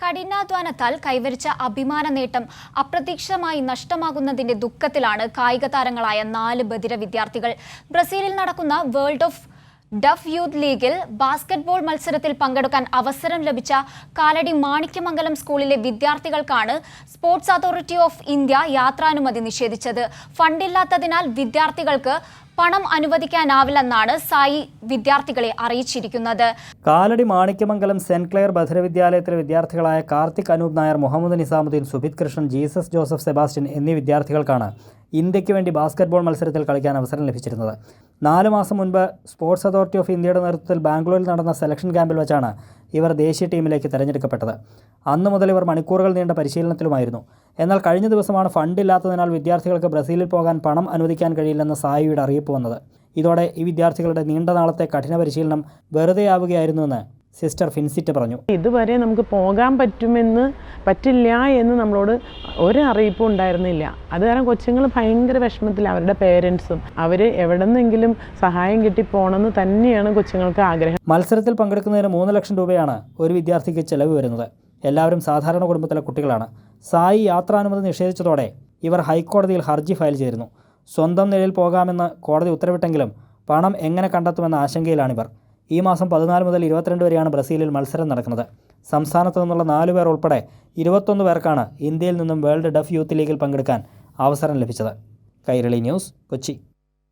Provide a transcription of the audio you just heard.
കഠിനാധ്വാനത്താൽ കൈവരിച്ച അഭിമാന നേട്ടം അപ്രതീക്ഷിതമായി നഷ്ടമാകുന്നതിന്റെ ദുഃഖത്തിലാണ് കായിക താരങ്ങളായ നാല് ബധിര വിദ്യാർത്ഥികൾ. ബ്രസീലിൽ നടക്കുന്ന വേൾഡ് ഓഫ് ഡഫ് യൂത്ത് ലീഗിൽ ബാസ്കറ്റ്ബോൾ മത്സരത്തിൽ പങ്കെടുക്കാൻ അവസരം ലഭിച്ച കാലടി മാണിക്യമംഗലം സ്കൂളിലെ വിദ്യാർത്ഥികൾക്കാണ് സ്പോർട്സ് അതോറിറ്റി ഓഫ് ഇന്ത്യ യാത്രാനുമതി നിഷേധിച്ചത്. ഫണ്ടില്ലാത്തതിനാൽ വിദ്യാർത്ഥികൾക്ക് പണം അനുവദിക്കാനാവില്ലെന്നാണ് സായി വിദ്യാർത്ഥികളെ അറിയിച്ചിരിക്കുന്നത്. കാലടി മാണിക്യമംഗലം സെന്റ് ക്ലെയർ ബധിരവിദ്യാലയത്തിലെ വിദ്യാർത്ഥികളായ Karthik Anoop Nair Muhammad Nizamuddin Subith Krishnan Jesus Joseph Sebastian എന്നീ വിദ്യാർത്ഥികൾക്കാണ് ഇന്ത്യയ്ക്ക് വേണ്ടി ബാസ്കറ്റ്ബോൾ മത്സരത്തിൽ കളിക്കാൻ അവസരം ലഭിച്ചിരുന്നത്. നാല് മാസം മുൻപ് സ്പോർട്സ് അതോറിറ്റി ഓഫ് ഇന്ത്യയുടെ നേതൃത്വത്തിൽ ബാംഗ്ലൂരിൽ നടന്ന സെലക്ഷൻ ക്യാമ്പിൽ വെച്ചാണ് ഇവർ ദേശീയ ടീമിലേക്ക് തിരഞ്ഞെടുക്കപ്പെട്ടത്. അന്നു മുതൽ ഇവർ മണിക്കൂറുകൾ നീണ്ട പരിശീലനത്തിലുമായിരുന്നു. എന്നാൽ കഴിഞ്ഞ ദിവസമാണ് ഫണ്ടില്ലാത്തതിനാൽ വിദ്യാർത്ഥികൾക്ക് ബ്രസീലിൽ പോകാൻ പണം അനുവദിക്കാൻ കഴിയില്ലെന്ന് സായിയുടെ അറിയിപ്പ് വന്നത്. ഇതോടെ ഈ വിദ്യാർത്ഥികളുടെ നീണ്ട നാളത്തെ കഠിന പരിശീലനം വെറുതെയാവുകയായിരുന്നുവെന്ന് സിസ്റ്റർ ഫിൻസിറ്റ് പറഞ്ഞു. ഇതുവരെ നമുക്ക് പോകാൻ പറ്റുമെന്ന് പറ്റില്ല എന്ന് നമ്മളോട് ഒരു അറിയിപ്പും ഉണ്ടായിരുന്നില്ല. അത് കാരണം കൊച്ചുങ്ങൾ ഭയങ്കര വിഷമത്തിൽ അവരുടെ പേരൻസും. അവർ എവിടെ നിന്നെങ്കിലും സഹായം കിട്ടി പോകണമെന്ന് തന്നെയാണ് കൊച്ചുങ്ങൾക്ക് ആഗ്രഹം. മത്സരത്തിൽ പങ്കെടുക്കുന്നതിന് മൂന്ന് ലക്ഷം രൂപയാണ് ഒരു വിദ്യാർത്ഥിക്ക് ചെലവ് വരുന്നത്. എല്ലാവരും സാധാരണ കുടുംബത്തിലെ കുട്ടികളാണ്. സായി യാത്രാനുമതി നിഷേധിച്ചതോടെ ഇവർ ഹൈക്കോടതിയിൽ ഹർജി ഫയൽ ചെയ്തിരുന്നു. സ്വന്തം നിലയിൽ പോകാമെന്ന് കോടതി ഉത്തരവിട്ടെങ്കിലും പണം എങ്ങനെ കണ്ടെത്തുമെന്ന ആശങ്കയിലാണിവർ. ഈ മാസം പതിനാല് മുതൽ ഇരുപത്തിരണ്ട് വരെയാണ് ബ്രസീലിൽ മത്സരം നടക്കുന്നത്. സംസ്ഥാനത്തു നിന്നുള്ള നാലു പേർ ഉൾപ്പെടെ ഇരുപത്തൊന്ന് പേർക്കാണ് ഇന്ത്യയിൽ നിന്നും വേൾഡ് ഡഫ് യൂത്ത് ലീഗിൽ പങ്കെടുക്കാൻ അവസരം ലഭിച്ചത്. കൈരളി ന്യൂസ് കൊച്ചി.